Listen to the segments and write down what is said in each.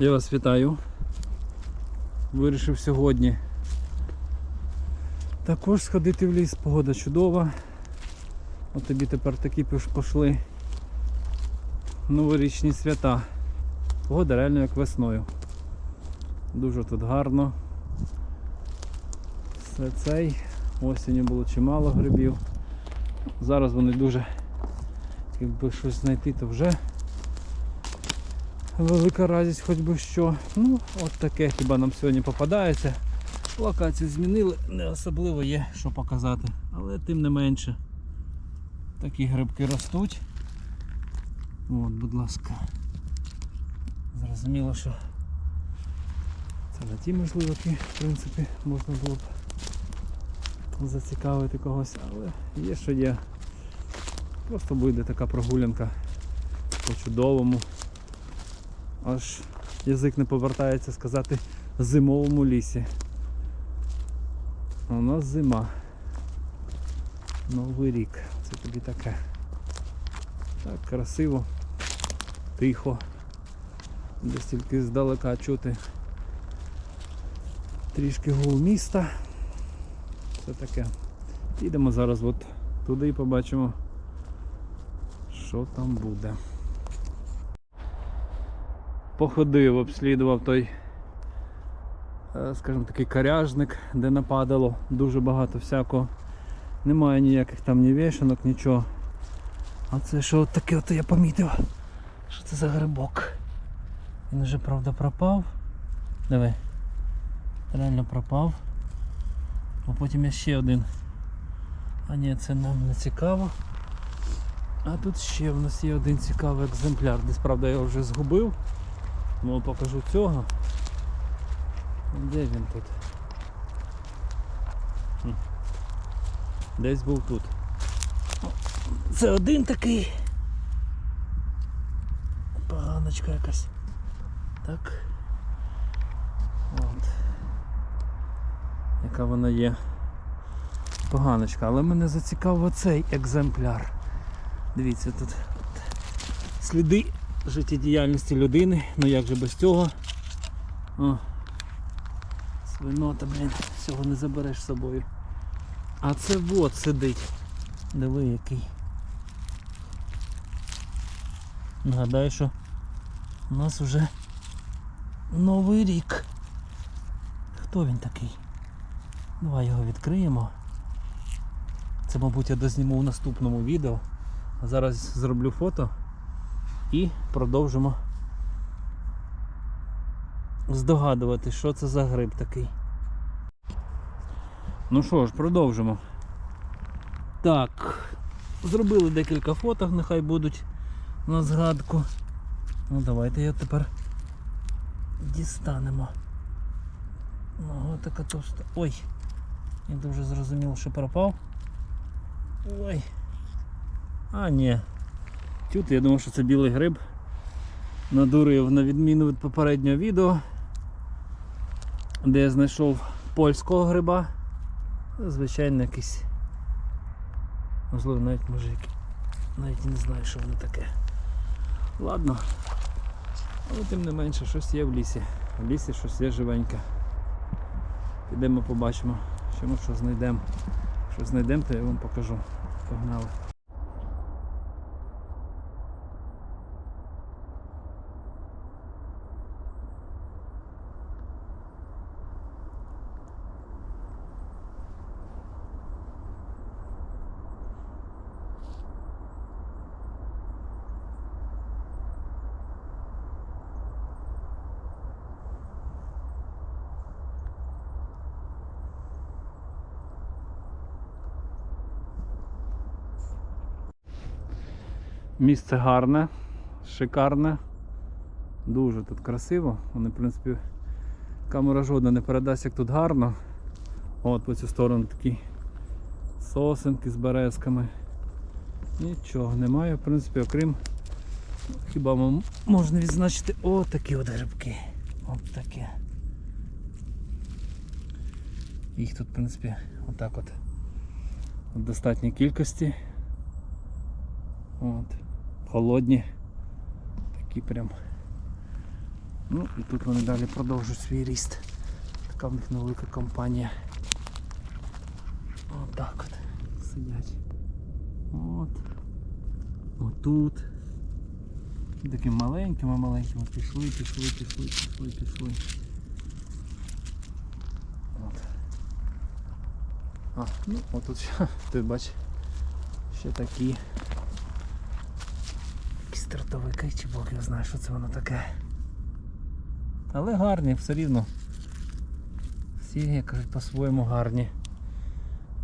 Я вас вітаю. Вирішив сьогодні також сходити в ліс, погода чудова. От тобі тепер такі піш- пішли новорічні свята. Погода реально як весною. Дуже тут гарно. Все цей. Осінню було чимало грибів. Зараз вони дуже, якби щось знайти, то вже велика радість хоч би що. Ну, от таке хіба нам сьогодні попадається. Локацію змінили, не особливо є що показати. Але тим не менше. Такі грибки ростуть. От, будь ласка. Зрозуміло, що це не ті можливості, в принципі, можна було б зацікавити когось, але є що є. Просто буде така прогулянка по чудовому. Аж язик не повертається сказати зимовому лісі. У нас зима. Новий рік. Це тобі таке. Так, красиво, тихо. Десь тільки здалека чути трішки гул міста. Це таке. Підемо зараз от туди і побачимо, що там буде. Походив, обслідував той, е, скажімо такий коряжник, де нападало дуже багато всякого. Немає ніяких там ні вішанок, нічого. А це що таке от я помітив? Що це за грибок? Він вже правда пропав. Диви. Реально пропав. А потім є ще один. А ні, це нам не цікаво. А тут ще в нас є один цікавий екземпляр. Десь правда я його вже згубив. Тому покажу цього. Де він тут? Десь був тут. Це один такий. Поганочка якась. Так. От. Яка вона є. Поганочка, але мене зацікавив цей екземпляр. Дивіться, тут сліди життєдіяльності людини, ну як же без цього. О, свинота, блін, цього не забереш з собою. А це вот сидить. Диви який. Нагадаю, що у нас вже новий рік. Хто він такий? Давай його відкриємо. Це, мабуть, я дозніму в наступному відео. Зараз зроблю фото і продовжимо здогадувати, що це за гриб такий. Ну що ж, продовжимо. Так, зробили декілька фото, нехай будуть на згадку. Ну давайте я тепер дістанемо. Ого, така товста. Ой! Я дуже зрозуміло, що пропав. Ой. А, ні. Тут я думав, що це білий гриб. Надурив на відміну від попереднього відео, де я знайшов польського гриба. Звичайно, якийсь. Можливо, навіть який. Навіть не знаю, що воно таке. Ладно. Але тим не менше щось є в лісі. В лісі щось є живеньке. Підемо побачимо, що ми що знайдемо. Що знайдемо, то я вам покажу. Погнали. Місце гарне, шикарне, дуже тут красиво. Вони, в принципі, камера жодна не передасть, як тут гарно. От по цю сторону такі сосенки з березками. Нічого немає, в принципі, окрім хіба можна відзначити о такі от грибки. От таке. Їх тут, в принципі, отак от в достатній кількості. От. Холодні. Такі прям Ну і тут вони далі продовжують свій ріст. Така в них невелика компанія. Отак от сидять. От. Отут. Такими маленькими, маленькими пішли, пішли, пішли, пішли, пішли. От. А, ну отут ще, ти бач, ще такі. Стартовики, чи бог я знаю, що це воно таке. Але гарні, все рівно. Всі, як кажуть, по-своєму гарні.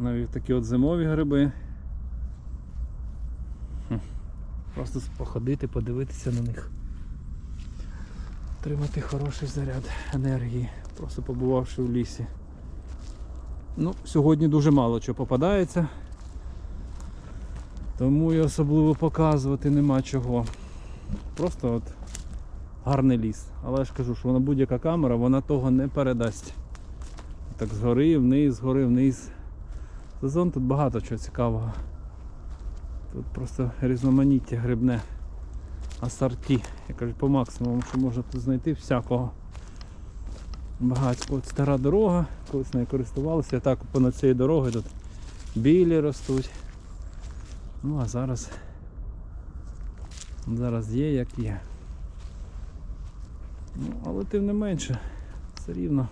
Навіть такі от зимові гриби. Просто походити, подивитися на них. Отримати хороший заряд енергії, просто побувавши в лісі. Ну, сьогодні дуже мало чого попадається. Тому і особливо показувати нема чого. Просто от гарний ліс. Але я ж кажу, що вона будь-яка камера, вона того не передасть. Так згори, вниз, згори, вниз. Сезон тут багато чого цікавого. Тут просто різноманіття грибне асорті. Я кажу, по максимуму, що можна тут знайти всякого. Багатько. От стара дорога, колись нею користувалися, так понад цією дорогою тут білі ростуть. Ну а зараз зараз є як є. Ну, але тим не менше, все рівно.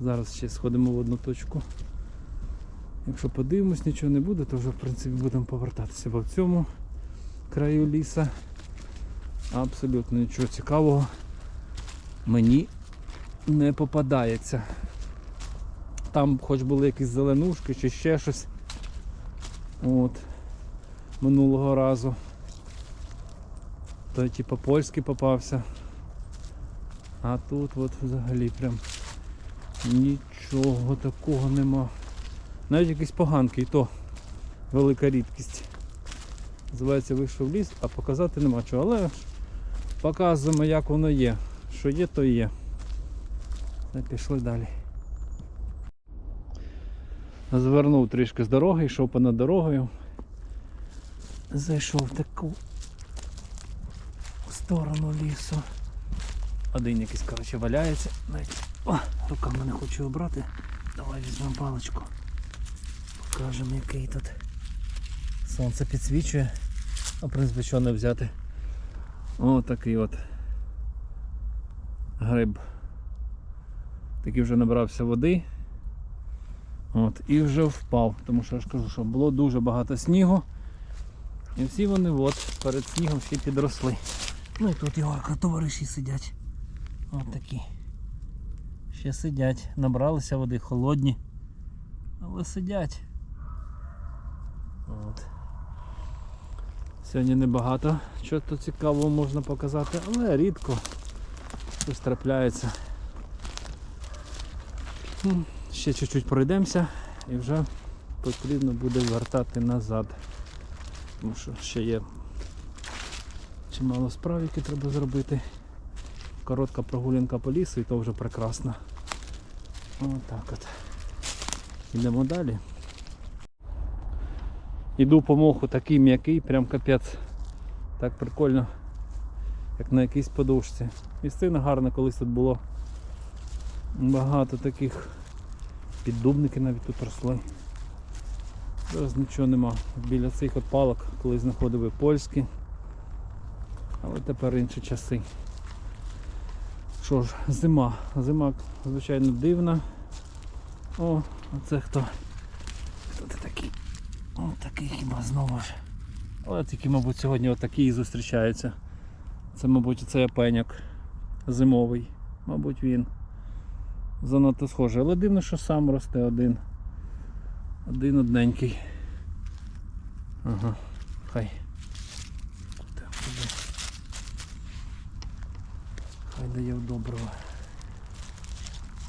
Зараз ще сходимо в одну точку. Якщо подивимось, нічого не буде, то вже в принципі будемо повертатися. В цьому краю ліса абсолютно нічого цікавого мені не попадається. Там хоч були якісь зеленушки чи ще щось. От. Минулого разу. Той типу польський попався. А тут от взагалі прям нічого такого нема. Навіть якісь поганки, і то велика рідкість. Називається вийшов в ліс, а показати нема чого. Але показуємо як воно є. Що є, то є. Так, пішли далі. Звернув трішки з дороги, йшов понад дорогою. Зайшов в таку сторону лісу. Один якийсь, коротше, валяється. Навіть о, руками не хочу обрати. Давай візьмемо паличку. Покажемо який тут. Сонце підсвічує. А в принципі що не взяти. О, такий от гриб. Такий вже набрався води. От, і вже впав, тому що я ж кажу, що було дуже багато снігу. І всі вони от перед снігом ще підросли. Ну і тут його товариші сидять. От такі. Ще сидять, набралися води холодні. Але сидять. От. Сьогодні небагато чого цікавого можна показати, але рідко щось трапляється. М, Ще чуть-чуть пройдемося і вже потрібно буде вертати назад. Тому що ще є чимало справ, які треба зробити. Коротка прогулянка по лісу і то вже прекрасно. Отак от. Йдемо далі. Іду по моху такий м'який, прям капець. Так прикольно, як на якійсь подушці. Місцина гарна, колись тут було багато таких піддубники навіть тут росли. Зараз нічого нема. Біля цих от палок колись знаходив польські. Але тепер інші часи. Що ж, зима. Зима, звичайно, дивна. О, а це хто? Хто це такий? О, такий хіба знову ж. Але тільки, мабуть, сьогодні отакі і зустрічаються. Це, мабуть, цей опеняк зимовий. Мабуть, він занадто схожий. Але дивно, що сам росте один. Один одненький. Ага, хай. Хай дає доброго.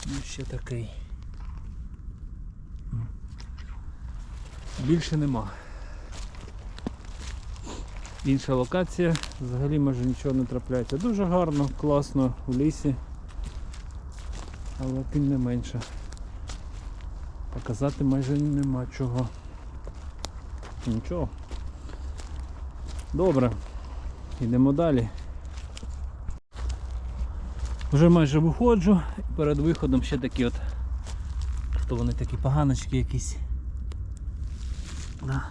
Ну ще такий. Більше нема. Інша локація, взагалі майже нічого не трапляється. Дуже гарно, класно в лісі. Але тим не менше. Показати майже нема чого. Нічого. Добре. Йдемо далі. Вже майже виходжу. і Перед виходом ще такі от. Хто вони такі поганочки якісь. Да.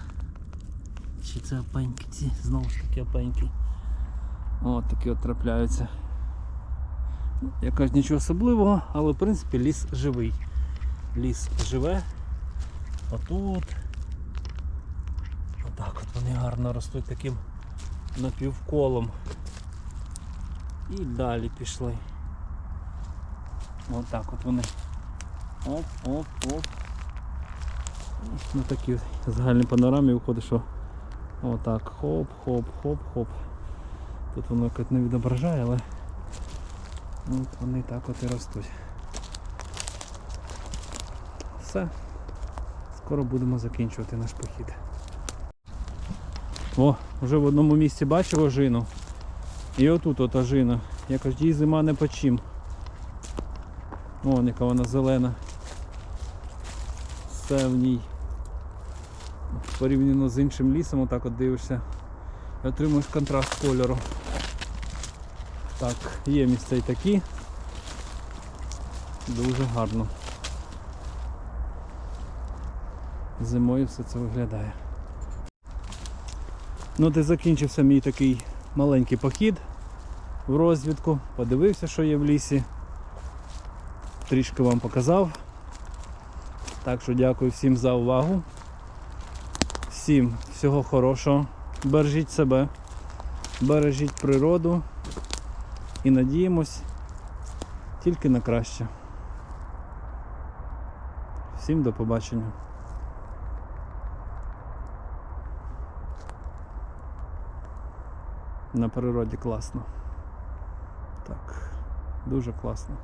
Чи це опеньки ці? Знову ж таки опеньки. От такі от трапляються. Ну, Якось нічого особливого, але в принципі ліс живий. Ліс живе. Отут. Отак от вони гарно ростуть таким напівколом. І далі пішли. Отак от вони. Оп, оп, оп. На такій загальній панорамі виходить, що отак хоп, хоп, хоп, хоп. Тут воно якось не відображає, але от вони так от і ростуть. Все. Скоро будемо закінчувати наш похід. О, вже в одному місці бачив ожину. І отут от ожина. Якось їй зима не по чим. О, яка вона зелена. Все в ній. Порівняно з іншим лісом, отак от дивишся. Отримуєш контраст кольору. Так, є місця і такі. Дуже гарно. Зимою все це виглядає. Ну, ти закінчився мій такий маленький похід в розвідку. Подивився, що є в лісі. Трішки вам показав. Так що дякую всім за увагу. Всім всього хорошого. Бережіть себе, бережіть природу і надіємось тільки на краще. Всім до побачення. На природі класно. Так, дуже класно.